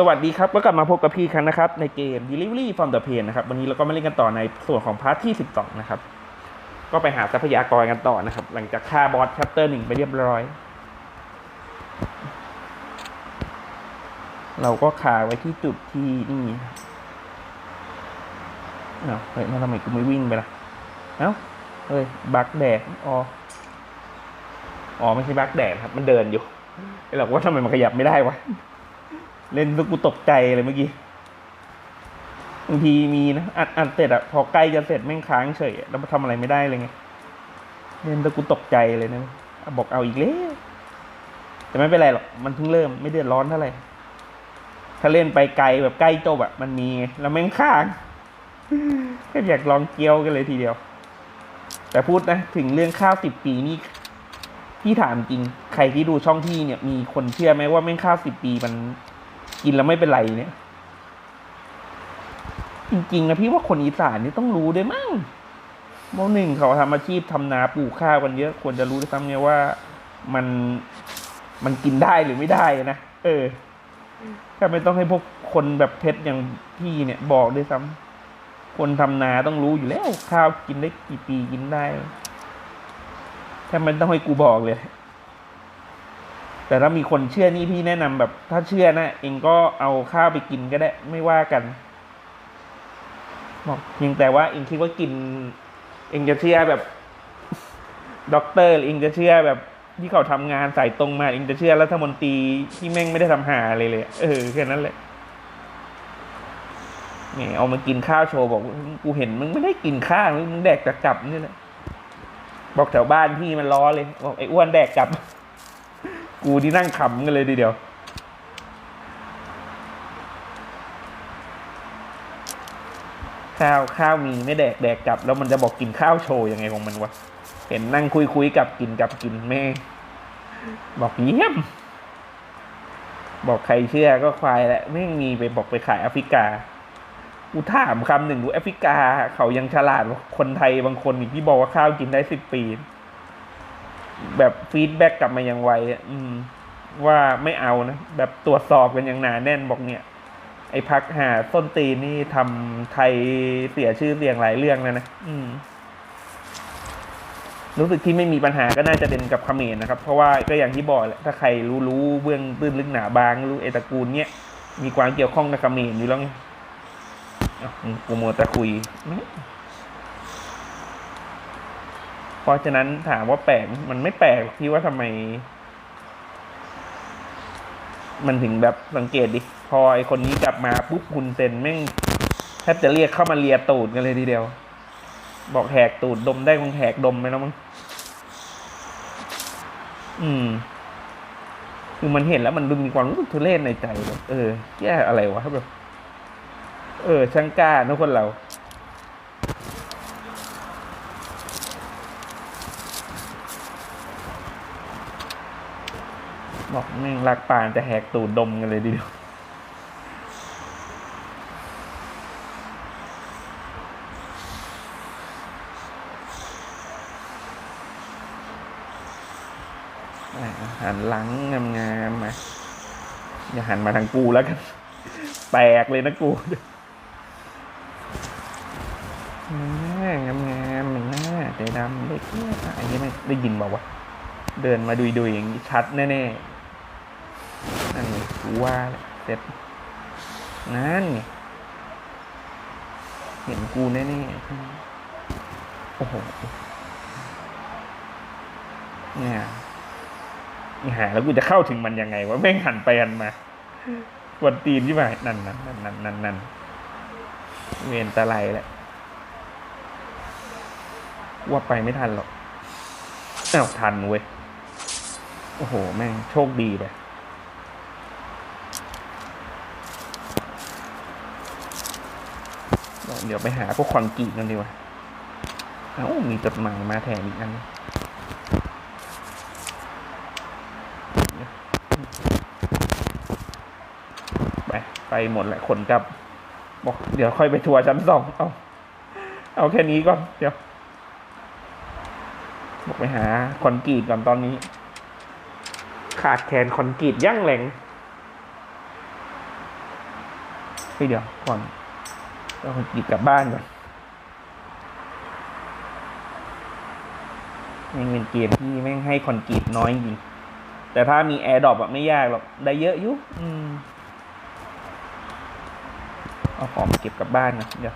สวัสดีครับ ก็กลับมาพบกับพี่ครั้งนะครับ ในเกม Delivery from the Pain นะครับ วันนี้เราก็มาเล่นกันต่อในส่วนของพาร์ทที่ 12 นะครับ ก็ไปหาทรัพยากรกันต่อนะครับ หลังจากฆ่าบอสชัปเตอร์หนึ่งไปเรียบร้อย เราก็คาไว้ที่จุดที่นี่เอ้าเฮ้ยแล้วทำไมกูไม่วิ่งไปล่ะ เอ้าเฮ้ย บักแดดอ๋อ อ๋อ ไม่ใช่บักแดดครับ มันเดินอยู่ไอ้หรอกว่าทำไมมันขยับไม่ได้วะ เล่นแล้วกูตกใจเลยเมื่อกี้บางทีมีนะอัดอัดเสร็จอะพอใกล้จะเสร็จแม่งค้างเฉยอะแล้วมาทำอะไรไม่ได้เลยไงเล่นแล้วกูตกใจเลยนะอะบอกเอาอีกแล้วแต่ไม่เป็นไรหรอกมันเพิ่งเริ่มไม่เดือดร้อนเท่าไหร่ถ้าเล่นไปไกลแบบใกล้จบอะมันมีแล้วแม่งค้างก็อยากลองเกี้ยวกันเลยทีเดียว แต่พูดนะ ถึงเรื่องข้าวสิบปีนี่พี่ถามจริง ใครที่ดูช่องพี่เนี่ยมีคนเชื่อไหมว่าแม่งข้าวสิบปีมัน กินแล้วไม่เป็นไรเนี่ย จริงๆนะพี่ว่าคนอีสานนี่ต้องรู้ด้วยมั้งโมหนึ่งเขาทำอาชีพทำนาปลูกข้าวกันเยอะควรจะรู้ด้วยซ้ำเนี่ยว่ามันมันกินได้หรือไม่ได้นะเออถ้าไม่ต้องให้พวกคนแบบเพชรอย่างพี่เนี่ยบอกด้วยซ้ำคนทำนาต้องรู้อยู่แล้ว ข้าวกินได้กี่ปีกินได้ถ้ามันต้องให้กูบอกเลย แต่ถ้ามีคนเชื่อนี่พี่แนะนำแบบ ถ้าเชื่อนะเองก็เอาข้าวไปกินก็ได้ไม่ว่ากันบอกเพียงแต่ว่าเองคิดว่ากิน เองจะเชื่อแบบด็อกเตอร์หรือเองจะเชื่อแบบที่เขาทำงานสายตรงมาเองจะเชื่อรัฐมนตรีที่แม่งไม่ได้ทำหาอะไรเลยเออแค่นั้นแหละเนี่ยเอามากินข้าวโชว์บอกกูเห็นมึงไม่ได้กินข้าวมึงแดกแต่กลับนี่แหละบอกแถวบ้านพี่มันล้อเลยบอกไอ้อ้วนแดกกลับ กูที่นั่งขำกันเลยทีเดียว ข้าวข้าวมีไม่แดกแดกกลับ แล้วมันจะบอกกินข้าวโชว์ยังไงของมันวะ เห็นนั่งคุยคุยกับกินกับกินแม่ บอกเยี่ยม บอกใครเชื่อก็ควายแหละไม่มีไปบอกไปขายแอฟริกากูถามคำหนึ่งดูแอฟริกาเขายังฉลาดคนไทยบางคนอีกที่บอกว่าข้าวกินได้สิบปี แบบฟีดแบ็กกลับมาอย่างไวอะอืม ว่าไม่เอานะ แบบตรวจสอบกันอย่างหนาแน่นบอกเนี่ย ไอ้พักหาส้นตีนนี่ทำไทยเสียชื่อเสียงหลายเรื่องแล้วนะอืม รู้สึกที่ไม่มีปัญหาก็น่าจะเป็นกับเขมรนะครับ เพราะว่าก็อย่างที่บอกแหละถ้าใครรู้รู้เบื้องตื้นลึกหนาบาง รู้เอตระกูลเนี้ยมีความเกี่ยวข้องกับเขมรอยู่แล้วไงอ้ากูมัวแต่คุย ราะฉะนั้นถามว่าแปลกมันไม่แปลกที่ว่าทำไม มันถึงแบบสังเกตดิ พอไอคนนี้กลับมาปุ๊บคุณเซนแม่งแทบจะเรียกเข้ามาเลียตูดกันเลยทีเดียว บอกแหกตูดดมได้คงแหกดมไปแล้วมั้งอืมคือมันเห็นแล้วมันดูมีความรู้สึกทุเรศในใจแบบเออ แย่อะไรวะแบบ เออช่างกล้านะคนเรา บอกแม่งรักปานจะแหกตูดดมกันเลยทีเดียวอะหันหลังงามๆมาอย่าหันมาทางกูแล้วกัน แตกเลยนะกูงามงามๆหนึ่งหน้าใจดำเล็กเนี่ยอันนี้ไม่ได้ยินบอกว่า เดินมาดุยๆอย่างนี้ชัดแน่ๆ กูว่าเสร็จนั่นเห็นกูแน่ๆโอ้โหเนี่ยหาแล้วกูจะเข้าถึงมันยังไงวะแม่งหันไปหันมากวนตีนที่มานั่นนั่นนั่นนั่นนั่นนั่นเวียนตะไลแหละว่าไปไม่ทันหรอกอ้าวทันเว้ย โอ้โห แม่งโชคดีไป เดี๋ยวไปหาพวกคอนกรีตกันดีกว่า เอ้า มีจดหมายมาแถมอีกอันไปไปหมดแหละคนกลับ บอก เดี๋ยวค่อยไปทัวร์ชั้นสอง เอา เอาแค่นี้ก่อน เดี๋ยว บอกไปหาคอนกรีตก่อนตอนนี้ ขาดแคลนคอนกรีตยั่งแหลงเฮ้ยเดี๋ยวก่อน เอาคอนกรีตกลับบ้านก่อนแม่งเป็นเกมที่แม่งให้คอนกรีตน้อยจริง แต่ถ้ามีแอร์ดรอปอะไม่ยากหรอก ได้เยอะอยู่อืมเอาของมาเก็บกลับบ้านนะเดี๋ยว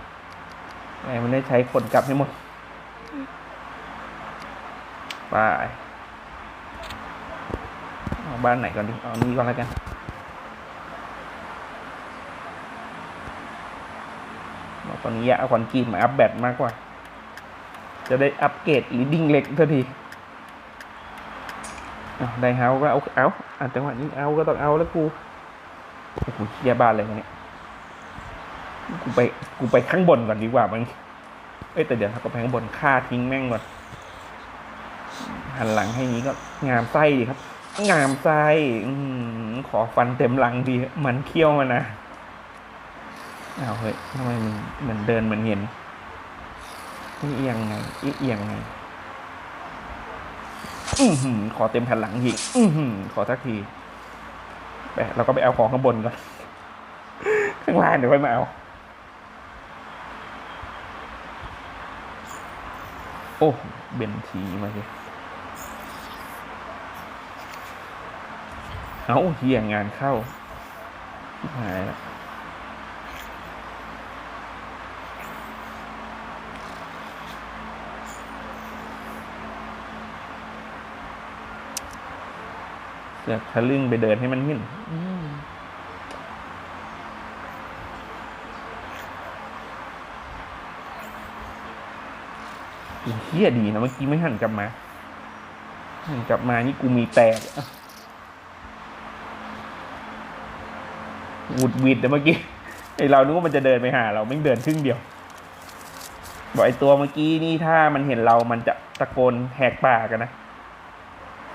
ไอ้มันได้ใช้คนกลับให้หมด ไป เอาบ้านไหนก่อนดิเอานี่ก่อนแล้วกัน เอา ตอนนี้อยากเอาคอนกรีมาอัพแบตมากกว่า จะได้อัปเกรดลีดดิ้งเล็กทันทีได้เฮาก็เอาเอาอะจังหวะนี้เอาก็ต้องเอาแล้วกูโอ้โหเียบ้านเลยเนี่ยกูไปกูไปข้างบนก่อนดีกว่ามันเอ้ยแต่เดี๋ยวถ้าก็ไปข้างบนฆ่าทิ้งแม่งก่อนหันหลังให้นี้ก็งามไส้ดีครับ งามไส้ขอฟันเต็มหลังดี มันเคี้ยวมานะ อ้าเฮ้ยทำไมมันเหมือนเดินเหมือนเห็นนี่เอียงไงอีเอียงไงอือหือขอเต็มแผ่นหลังอีกอือหือขอสักทีไปเราก็ไปเอาของข้างบนก่อนข้างล่างเดี๋ยวค่อยมาเอา โอ้เบนทีมาสิเอาเฮียงานเข้าหายแล้ว เสือกทะลึ่งไปเดินให้มันเห็นอืมไอ้เฮียดีนะเมื่อกี้ไม่หันกลับมาหันกลับมานี่กูมีแตกอะหวุดหวิดแต่เมื่อกี้ไอเรานึกว่ามันจะเดินไปหา เราไม่เดินครึ่งเดียวบอกไอตัวเมื่อกี้นี่ถ้ามันเห็นเรามันจะตะโกนแหกปากกันนะ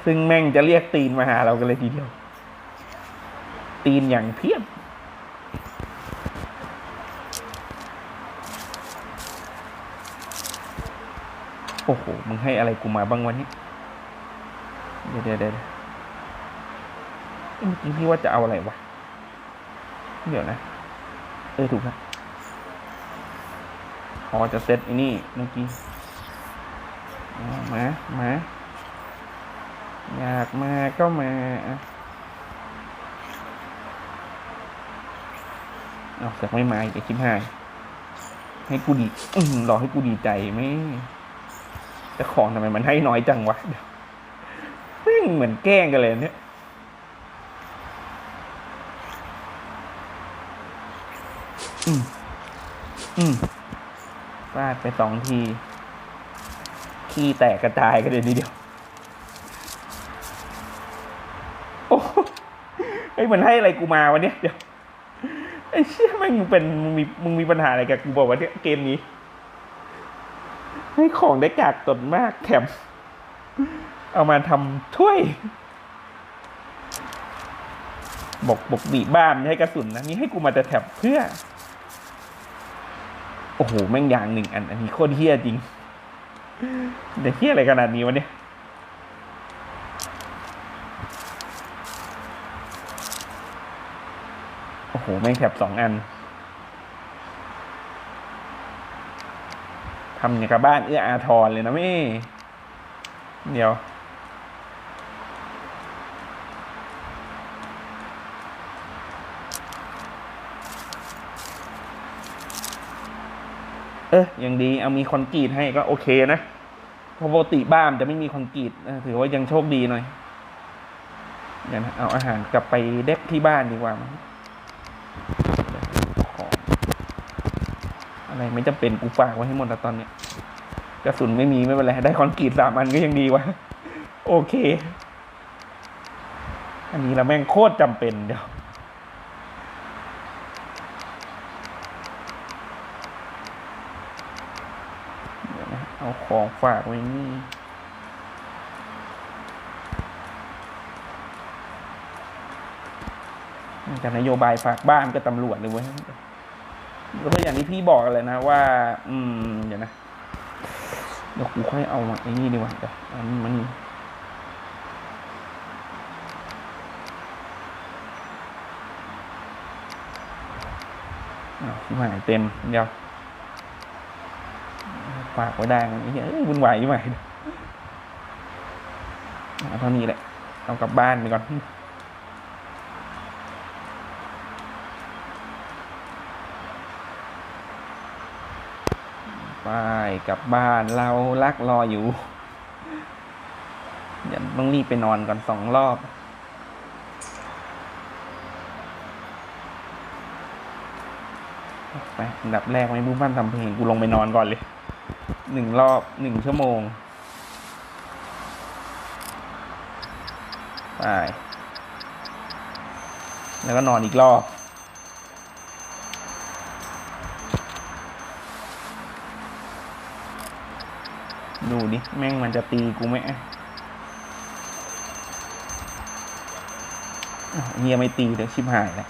ซึ่งแม่งจะเรียกตีนมาหาเรากันเลยทีเดียว ตีนอย่างเพียบโอ้โห มึงให้อะไรกูมาบ้างวันนี้ เดี๋ยวเดี๋ยวเดี๋ยวเอ้ยเมื่อกี้พี่ว่าจะเอาอะไรวะ เดี๋ยวนะ เออถูกนะอ๋อจะเซตไอ้นี่เมื่อกี้ มา มา อยากมาก็มาเอาเสอกไม่มาอีกไอ้ชิบหาย ให้กูดีรอให้กูดีใจไหมแต่ของทำไมมันให้น้อยจังวะเดี๋ยวแม่งเหมือนแกล้งกันเลยเนี่ยอืมอืมฟาดไปสองที ขี้แตกกระจายกันเลยทีเดียว โอ้ ไอ้ยมันให้อะไรกูมาวะเนี่ยเดี๋ยวไอ้เชี่ยแม่งมึงเป็นมึงมีมึงมีปัญหาอะไรกับกูบอกว่าเนี่ยเกมนี้ ให้ของได้กากตนมากแถม เอามาทำถ้วย บอกบอกบีบ้านไม่ให้กระสุนนะนี่ให้กูมาแต่แถบเพื่อ โอ้โห แม่งยางหนึ่งอัน อันนี้โคตรเฮี้ยจริงเดี๋ยวเฮี้ยอะไรขนาดนี้วะเนี่ย โอ้โหแม่งแถบสองอันทำอย่างกับบ้านเอื้ออาทรเลยนะแม่เดี๋ยว เออยังดีเอามีคอนกรีตให้ก็โอเคนะเพราะปกติบ้านจะไม่มีคอนกรีตถือว่ายังโชคดีหน่อยเดี๋ยวนะเอาอาหารกลับไปเด็กที่บ้านดีกว่ามั้ง อะไรไม่จำเป็นกูฝากไว้ให้หมดแล้วตอนเนี้ยกระสุนไม่มีไม่เป็นไรได้คอนกรีตสามอันก็ยังดีวะโอเค อันนี้ละแม่งโคตรจำเป็นเดี๋ยวเดี๋ยวนะเอาของฝากไว้นี่ กับนโยบายฝากบ้านกับตำรวจเลยเว้ยแล้วก็อย่างที่พี่บอกกันเลยนะว่า อืม เดี๋ยวนะ เดี๋ยวกูค่อยเอาไอ้นี่ดีกว่าเดี๋ยวอันนี้มันหายเต็มเดี๋ยวฝากไว้ได้ไอ้เหี้ยวุ่นวายชิบหายเอาเท่านี้แหละ เอากลับบ้านไปก่อน ไป กลับบ้านเราลักรออยู่เดี๋ยวต้องรีบไปนอนก่อนสองรอบไปอันดับแรกไม่บูบ้านทำเพลงกูลงไปนอนก่อนเลยหนึ่งรอบหนึ่งชั่วโมงไปแล้วก็นอนอีกรอบ ดูดิ แม่งมันจะตีกูไหมอะอ้าวเฮียไม่ตีเดี๋ยวชิบหายแล้ว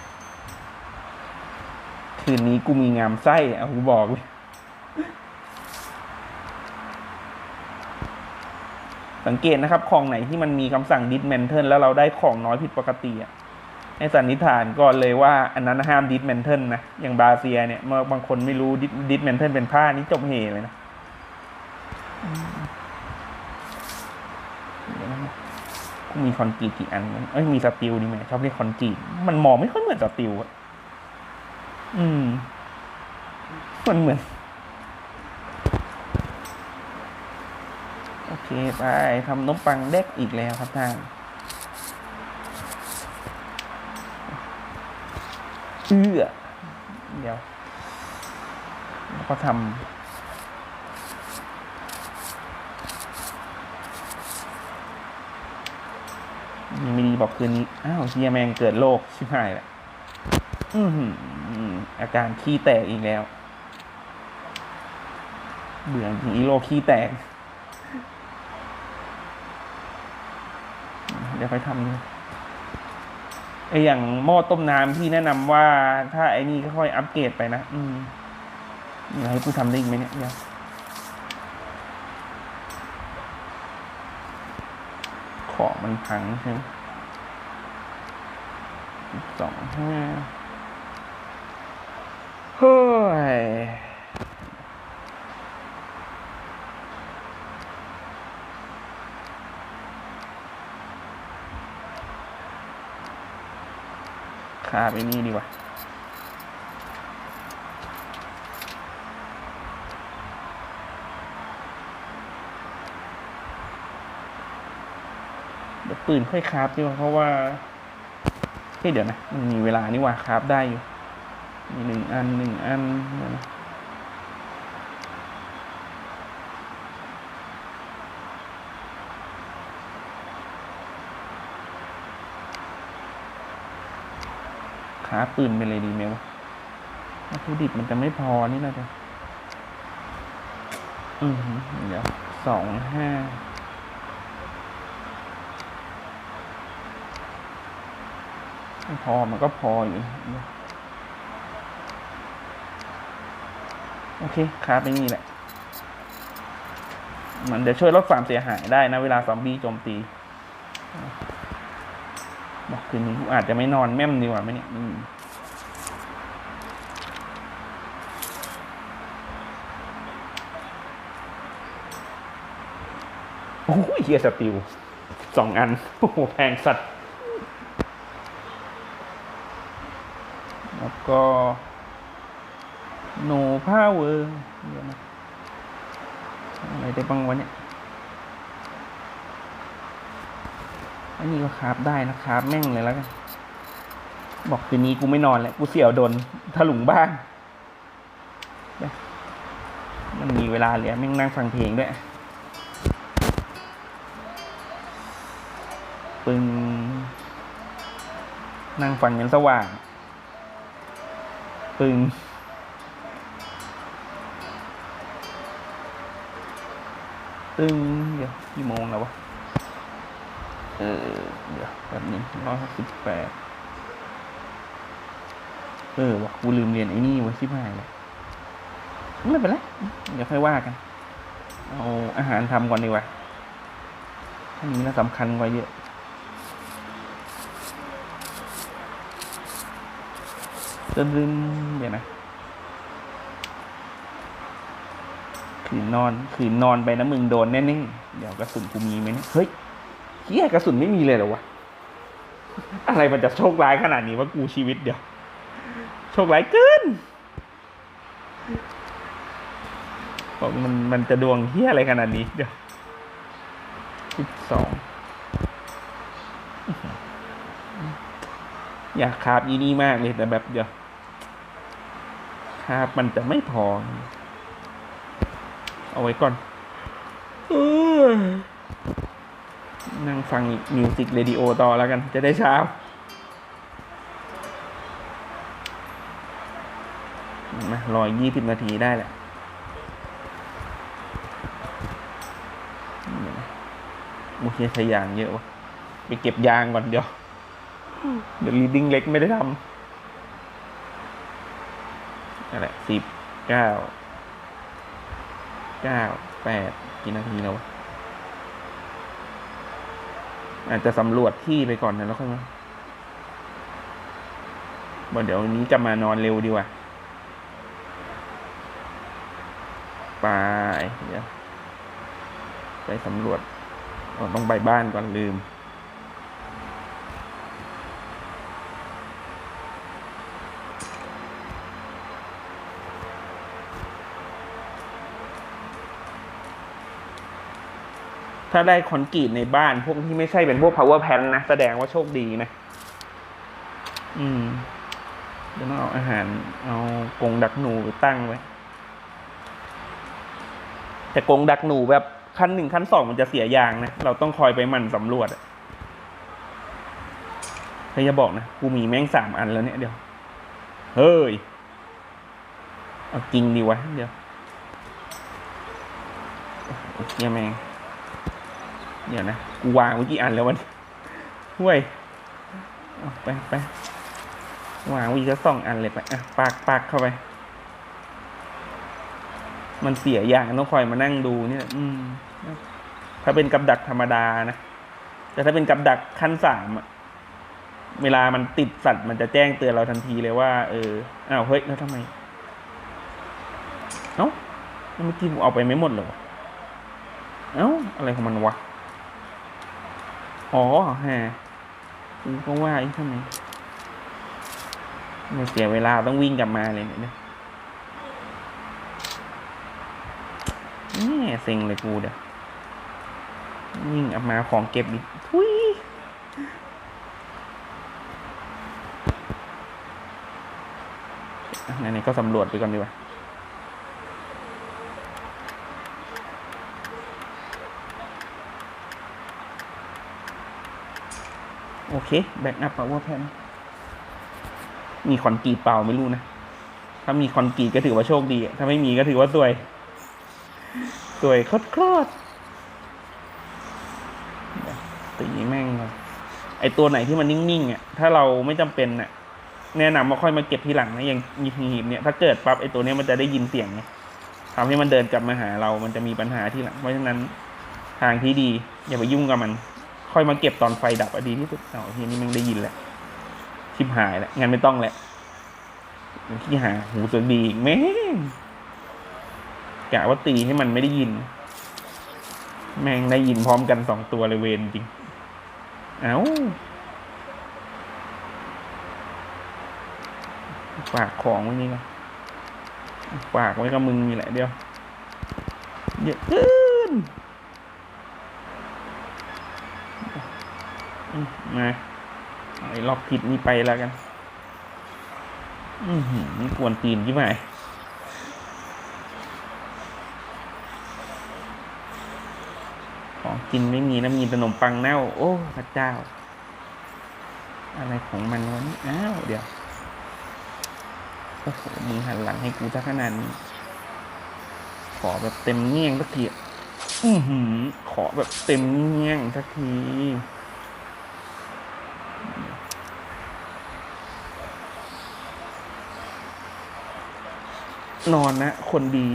คืนนี้กูมีงามไส้เอากูบอกเลยสังเกตนะครับ ของไหนที่มันมีคำสั่ง dismantle แล้วเราได้ของน้อยผิดปกติอะให้สันนิษฐานก่อนเลยว่าอันนั้นห้าม dismantle นะ อย่างบาเซียเนี่ยเมื่อบางคนไม่รู้ dismantle เป็นผ้านี่จบเหเลยนะเดี๋ยนะ มีคอนกรีตกี่อันวะเอ้ยมีสติลนี่ไหมชอบเรียกคอนกรีตมันมองไม่ค่อยเหมือนสติลอะอืม มันเหมือน โอเค ไปทำนมปังเด็กอีกแล้วครับท่านเอื้อเดี๋ยวแล้วก็ทำ ไม่ดีบอกคืนนี้ อ้าวเฮียแมงเกิดโรคชิบหายแหละอือหืออาการขี้แตกอีกแล้ว เบื่อจริงอีโรคขี้แตก เดี๋ยวไปทำดูไออย่างหม้อต้มน้ำพี่แนะนำว่าถ้าไอ้นี่ค่อยอัปเกรดไปนะ อืมอยากให้กูทำได้อีกไหมเนี่ยเดี๋ยของมันพังใช่ไหม สองห้าเฮ้ยขาไปนี่ดีกว่าเดี๋ยวปืนค่อยคราฟดีกว่าเพราะว่า เฮ้ยเดี๋ยวนะมันมีเวลานี่ว่าคราฟได้อยู่มีหนึ่งอันหนึ่งอันเดี๋ยวนะคาปืนไปเลยดีไหมวะวัตถุดิบมันจะไม่พอนี่นะจ๊ะอือหือเดี๋ยวสองห้า ไม่ พอมันก็พออยู่โอเคครับไม่นี่แหละ มันจะช่วยลดความเสียหายได้นะ เวลาซอมบี้โจมตี บอกคืนนี้กูอาจจะไม่นอนแม่มดีกว่าไหมเนี่ยโอ้ยเฮียสติลสองอัน โอ้โห แพงสัตว์ แล้วก็ no power เดี๋ยวนะอะไรได้บ้างวะเนี่ย อันนี้ก็คราบได้นะครับแม่งเลยแล้วกัน บอกคืนนี้กูไม่นอนแล้ว กูเสี่ยวโดนถลุงบ้านมันมีเวลาเหลือแม่งนั่งฟังเพลงด้วย ปึงนั่งฟังยันสว่าง ปึงตึงเดี๋ยวกี่โมงแล้ววะ เออ เดี๋ยวแบบนี้ร้อยหกสิบแปดเออวะกูลืมเรียนไอ้นี่ไว้ชิบหายเลยไม่เป็นไร เดี๋ยวค่อยว่ากัน เอาอาหารทำก่อนดีกว่าอันนี้น่าสำคัญกว่าเยอะ ตึ้นเดี๋ยวนะขืนนอนขืนนอนไปนะมึงโดนแน่นิ่งเดี๋ยวกระสุนกูมีไหมเนี่ยเฮ้ยเฮียกระสุนไม่มีเลยเหรอวะอะไรมันจะโชคร้ายขนาดนี้ว่ากูชีวิตเดี๋ยว โชคร้ายเกินบอกมันมันจะดวงเฮียอะไรขนาดนี้เดี๋ยวสิบสองอยากคาบอีนี่มากเลยแต่แบบเดี๋ยวาบมันจะไม่พอ เอาไว้ก่อนอนั่งฟังมิวสิกเรดิโอต่อแล้วกันจะได้เช้ามารอยี่สิบนาทีได้แหละโอเคใช้ยางเยอะวะ ไปเก็บยางก่อนเดี๋ยว เดี๋ยวรีดิ้งเล็กไม่ได้ทำ นั่นแหละสิบเก้าเก้าแปดกี่นาทีแล้ววะอาจจะสำรวจที่ไปก่อนนะแล้วค่อยมาบอกเดี๋ยววันนี้จะมานอนเร็วดีกว่าไปเดี๋ยวไปสำรวจต้องไปบ้านก่อนลืม ถ้าได้คอนกรีตในบ้าน พวกที่ไม่ใช่เป็นพวก power pan นะ แสดงว่าโชคดีนะ อืมเดี๋ยวต้องเอาอาหาร เอากงดักหนูไปตั้งไว้ แต่กงดักหนูแบบขั้นหนึ่งขั้นสองมันจะเสียยางนะ เราต้องคอยไปหมั่นสำรวจอะเฮ้ยอย่าบอกนะ กูมีแม่งสามอันแล้วเนี่ยเดี๋ยว เฮ้ย เอาจริงดีวะ เดี๋ยวเฮียแมง เดี๋ยวนะ กูวางไว้กี่อันแล้ววันห้วยไปไปวางไว้อีกสักสองอันเลยไปอะปากปากเข้าไป มันเสียอย่างต้องคอยมานั่งดูเนี่ย อืม ถ้าเป็นกับดักธรรมดานะ แต่ถ้าเป็นกับดักขั้นสามอะเวลามันติดสัตว์มันจะแจ้งเตือนเราทันทีเลยว่า เออ อ้าว เฮ้ย แล้วทำไม เอ้าแล้วเมื่อกี้กูเอาไปไม่หมดเหรอ เอ้า อะไรของมันวะ อ๋อฮะกูก็ว่าไอ้ทำไมไม่เสียเวลาต้องวิ่งกลับมาเลยเนี่ยนี่เซ็งเลยกูเดี๋ยววิ่งกลับมาของเก็บดิทุยอะไหนก็สำรวจไปก่อนดีกว่า เคแบ็กอัพ power pan มีคอนกรีตเปล่าไม่รู้นะ ถ้ามีคอนกรีตก็ถือว่าโชคดี ถ้าไม่มีก็ถือว่าสวย สวยโคตรโคตรตีแม่งเลยไอตัวไหนที่มันนิ่งๆอะถ้าเราไม่จำเป็นอะแนะนำว่าค่อยมาเก็บทีหลังนะอย่างหีบเนี่ยถ้าเกิดปั๊บไอตัวเนี้ยมันจะได้ยินเสียงไงทำให้มันเดินกลับมาหาเรา มันจะมีปัญหาทีหลังเพราะฉะนั้นทางที่ดี อย่าไปยุ่งกับมัน ค่อยมาเก็บตอนไฟดับอดีที่สุดเอาทีนี้มันได้ยินแหละชิบหายแล้วงั้นไม่ต้องแหละที่หาหูเสือดีอีกแม่งกะว่าตีให้มันไม่ได้ยิน แม่งได้ยินพร้อมกันสองตัวเลยเวนจริง เอ้าฝากของไว้นี่ก็ฝากไว้กับมึงนี่แหละเดียวเยอะเกิ นอืมาไอ้ล็อกผิดนี่ไปแล้วกัน อือหือกวนตีนยี่ไหมของกินไม่มีนะมีขนมปังเน่า โอ้พระเจ้า อะไรของมันวะนี่อ้าวเดี๋ยวโอ้โหมึงหันหลังให้กูซะขนาดนี้ขอแบบเต็มเงี้ยงสักทีอือหือขอแบบเต็มเงี้ยงสักที นอนนะ คนดี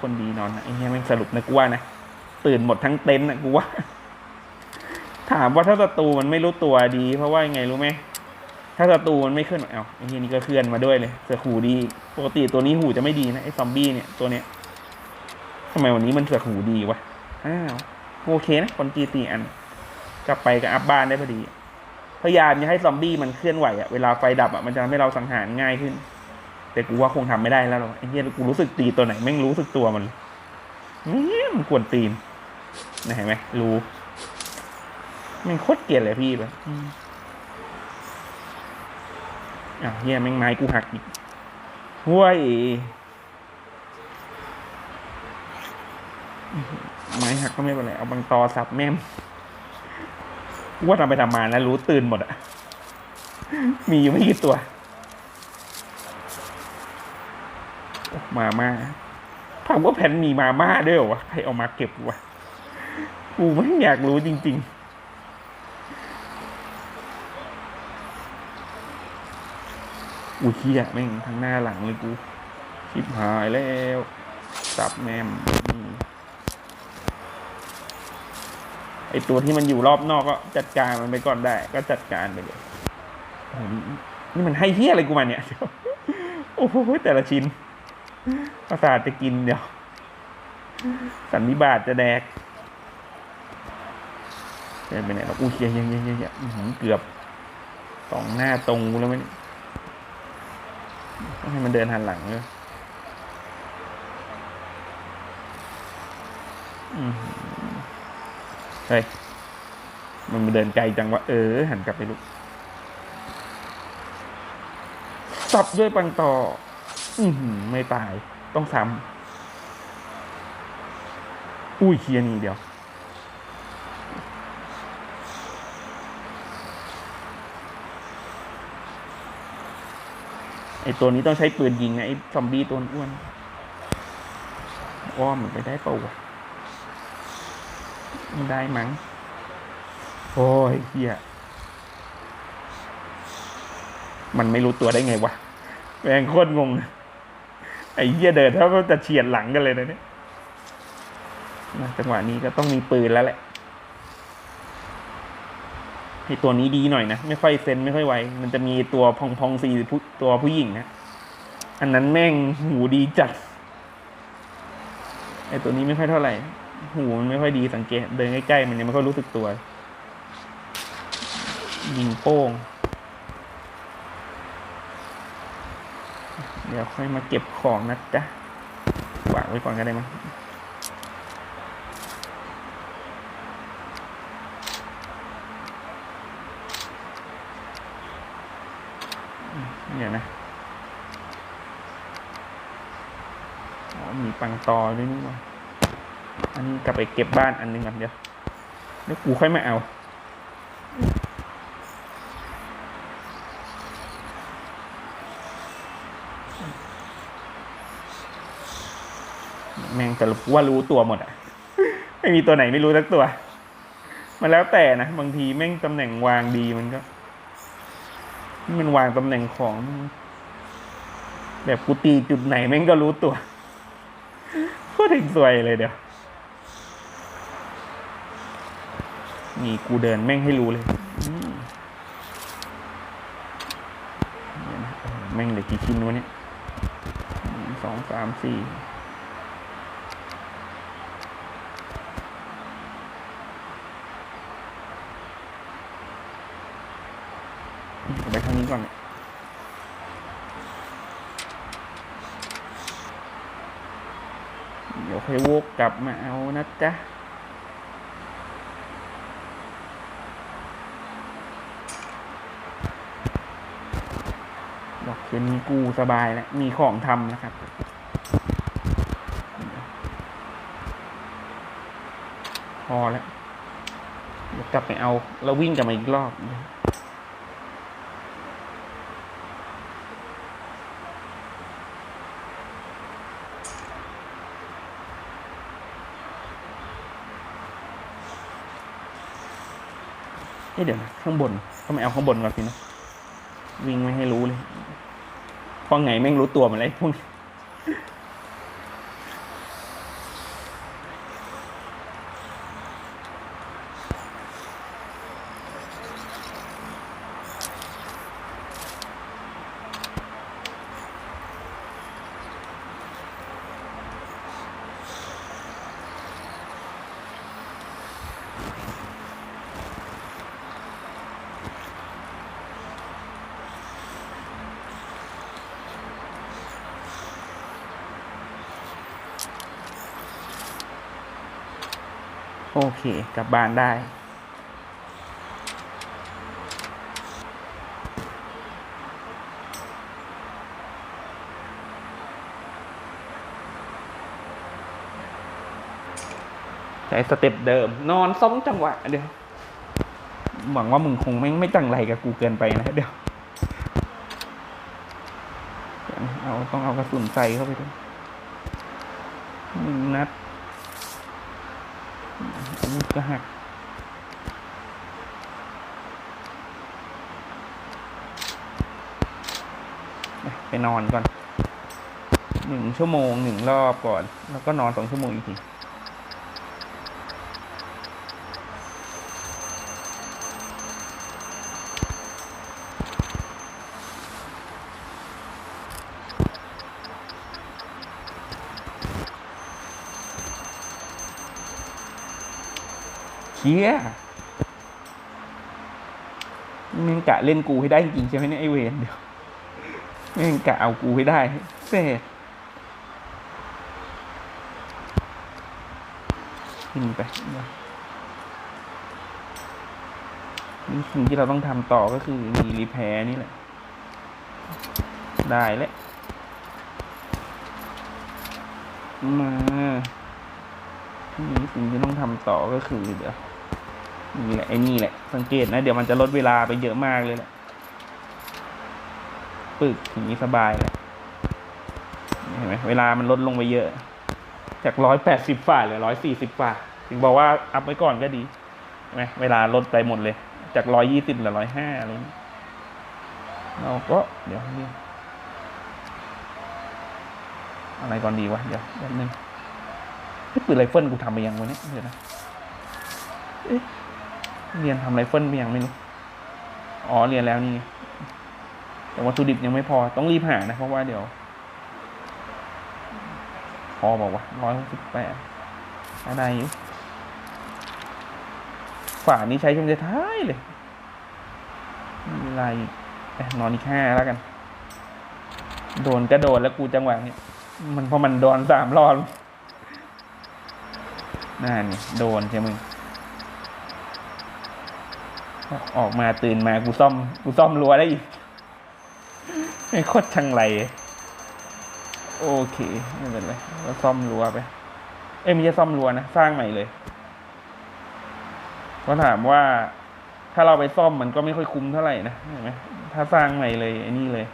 คนดีนอนนะไอ้เนี้ยแม่งสรุปนะกูว่านะตื่นหมดทั้งเต็นท์นะกูว่า ถามว่าถ้าศัตรูมันไม่รู้ตัวดี เพราะว่ายังไงรู้ไหมถ้าศัตรูมันไม่เคลื่อนเอ้าไอ้เนี้ยนี่ก็เคลื่อนมาด้วยเลยเสือขู่ดี ปกติตัวนี้หูจะไม่ดีนะไอ้ซอมบี้เนี่ยตัวเนี้ยทำไมวันนี้มันเสือหูดีวะอ้าวโอเคนะคนจีตีอันกลับไปก็อัพบ้านได้พอดี พยายามอย่าให้ซอมบี้มันเคลื่อนไหวอะเวลาไฟดับอะมันจะทำให้เราสังหารง่ายขึ้น แต่กูว่าคงทำไม่ได้แล้วหรอกไอ้เหี้ยกูรู้สึกตีตัวไหนแม่งรู้สึกตัวมันนี่มันกวนตีนนะเห็นไหมรู้แม่งโคตรเกลียดเลยพี่แบบอะเฮียแม่งไม้กูหักอีกห้วยไม้หักก็ไม่เป็นไรเอาบางตอสับแม่มว่าทำไปทำมาแล้วรู้ตื่นหมดอะมีอยู่ไม่กี่ตัว โอ้ มาม่าถามว่าแผ่นมีมาม่าด้วยวะใครเอามาเก็บวะกูไม่อยากรู้จริง ๆอุ้ยเฮียแม่งทั้งหน้าหลังเลยกูชิบหายแล้วสับแม่มไอตัวที่มันอยู่รอบนอกก็จัดการมันไปก่อนได้ ก็จัดการไปเลยนี่มันให้เฮียอะไรกูมาเนี่ย โอ้โหแต่ละชิ้น ประสาทจะกินเดี๋ยว สันนิบาตจะแดกเดินไปไหนหรอกอุ้เฮียเฮียเฮียเฮียเฮียอื้อหือเกือบสองหน้าตรงแล้วมเนี่ยต้องให้มันเดินหันหลังเลยอื้อหือเฮ้ย มันมาเดินไกลจังวะ เออ หันกลับไปลูกสับด้วยปังต่อ อืไม่ตาย ต้องซ้ำอุ้ยเคียนี่เดียว ไอตัวนี้ต้องใช้ปืนยิงนะไอซอมบี้ตัวอ้วนอ้อมมันไปได้เปล่าวะได้มั้ง โอ้ยเฮียมันไม่รู้ตัวได้ไงวะแม่งโคตรงง ไอ้เหี้ยเดินถ้ามันจะเฉียดหลังกันเลยนะเนี่ยจังหวะนี้ก็ต้องมีปืนแล้วแหละไอ้ตัวนี้ดีหน่อยนะ ไม่ค่อยเซนไม่ค่อยไว มันจะมีตัวพองพองสีตัวผู้หญิงนะ อันนั้นแม่งหูดีจัดไอ้ตัวนี้ไม่ค่อยเท่าไหร่ หูมันไม่ค่อยดีสังเกต เดินใกล้ๆมันยังไม่ค่อยรู้สึกตัว ยิงโป้ง เดี๋ยวค่อยมาเก็บของนะจ๊ะวางไว้ก่อนก็ได้มั้งเดี๋ยวนะอ๋อมีปังตอด้วยนี่ว่าอันนี้กลับไปเก็บบ้านอันหนึงก่อนเดี๋ยว เดี๋ยวกูค่อยมาเอา แม่งแต่ว่ารู้ตัวหมดอะไม่มีตัวไหนไม่รู้สักตัว มันแล้วแต่นะ บางทีแม่งตำแหน่งวางดีมันก็มันวางตำแหน่งของ แบบกูตีจุดไหนแม่งก็รู้ตัวพูดถึงสวยเลยเดี๋ยว นี่กูเดินแม่งให้รู้เลยแม่งเหลือกี่ชิ้นวะเนี่ยสองสามสี่ เอาไปทางนี้ ก่อนเดี๋ยวค่อยวกกลับมาเอานะจ๊ะดอกเย็นนี้กูสบายแล้ว มีของทำนะครับพอแล้วเดี๋ยวกลับไปเอาแล้ววิ่งกลับมาอีกรอบเอ๊ะ เดี๋ยวนะข้างบนต้องไปเอาข้างบนก่อนสินะวิ่งไม่ให้รู้เลยเพราะไงแม่งรู้ตัวมันเลยพวกนี้ โอเค กลับบ้านได้ ใช้สเต็ปเดิม นอนสองจังหวะเดี๋ยว หวังว่ามึงคงไม่ไม่จังไรกับกูเกินไปนะเดี๋ยว เอาต้องเอากระสุนใส่เข้าไปด้วยหนึ่งนัด จะหักไปนอนก่อนหนึ่งชั่วโมงหนึ่งรอบก่อน แล้วก็นอนสองชั่วโมงอีกที ชี่ยม่งกะเล่นกูให้ได้จริงใช่ไหมเนี่ยไอเวนเดี๋ยวม่งกะเอากูให้ได้เซ่ขึ้นไปนี่สิ่งที่เราต้องทำต่อก็คือมีรีแพร์นี่แหละ ได้แล้วมานี่สิ่งที่ต้องทำต่อก็คือเดี๋ยว นี่แหละไอ้นี่แหละ สังเกตนะ เดี๋ยวมันจะลดเวลาไปเยอะมากเลยแหละปึกอย่างนี้สบายเลยเห็นไหมเวลามันลดลงไปเยอะ จากร้อยแปดสิบฝ่าเหลือร้อยสี่สิบฝ่าถึงบอกว่าอัพไว้ก่อนก็ดีเห็นไหมเวลาลดไปหมดเลย จากร้อยยี่สิบเหลือร้อยห้าอะไรนี้เราก็เดี๋ยวนี่อะไรก่อนดีวะเดี๋ยวแป๊บนึงเฮ้ปืนไรเฟิลกูทำไปยังวะเนี่ยเดี๋ยวนะเอ๊ะ เรียนทำไรเฟิลไปยังไม่รู้ อ๋อเรียนแล้วนี่ แต่วัตถุดิบยังไม่พอต้องรีบหานะ เพราะว่าเดี๋ยว พอบอกว่าร้อยหกสิบแปดอะไรอยู่ฝานี้ใช้ช่วงท้ายเลยไม่มีอะไรเอะนอนอีกห้าแล้วกัน โดนก็โดนแล้วกูจังหวะนี้มันพราะมันโดนสามรอบนั่นโดนใช่มึง ออกมาตื่นมากูซ่อม กูซ่อมรั้วได้อีกไม่โคตรชังไร โอเคไม่เป็นไรก็ซ่อมรั้วไป เอ้ไม่ใช่ซ่อมรั้วนะ สร้างใหม่เลยก็ถามว่า ถ้าเราไปซ่อมมันก็ไม่ค่อยคุ้มเท่าไหร่นะเห็นไหมถ้าสร้างใหม่เลยไอ้นี่เลย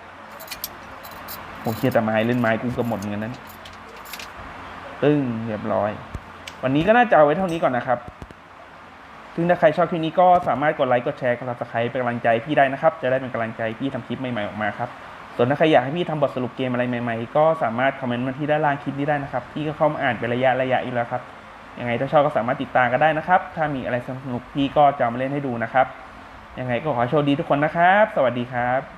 โอเคแต่ไม้เล่นไม้กูก็หมดเงินนั้น ตึ้งเรียบร้อย วันนี้ก็น่าจะเอาไว้เท่านี้ก่อนนะครับ ซึ่งถ้าใครชอบคลิปนี้ก็สามารถกดไลค์กดแชร์กดซับสไครป์เป็นกำลังใจพี่ได้นะครับ จะได้เป็นกำลังใจพี่ทำคลิปใหม่ๆออกมาครับ ส่วนถ้าใครอยากให้พี่ทำบทสรุปเกมอะไรใหม่ๆ ก็สามารถคอมเมนต์มาที่ด้านล่างคลิปนี้ได้นะครับ พี่ก็เข้ามาอ่านเป็นระยะระยะอยู่แล้วครับ ยังไงถ้าชอบก็สามารถติดตามกันได้นะครับ ถ้ามีอะไรสนุกพี่ก็จะมาเล่นให้ดูนะครับ ยังไงก็ขอโชคดีทุกคนนะครับ สวัสดีครับ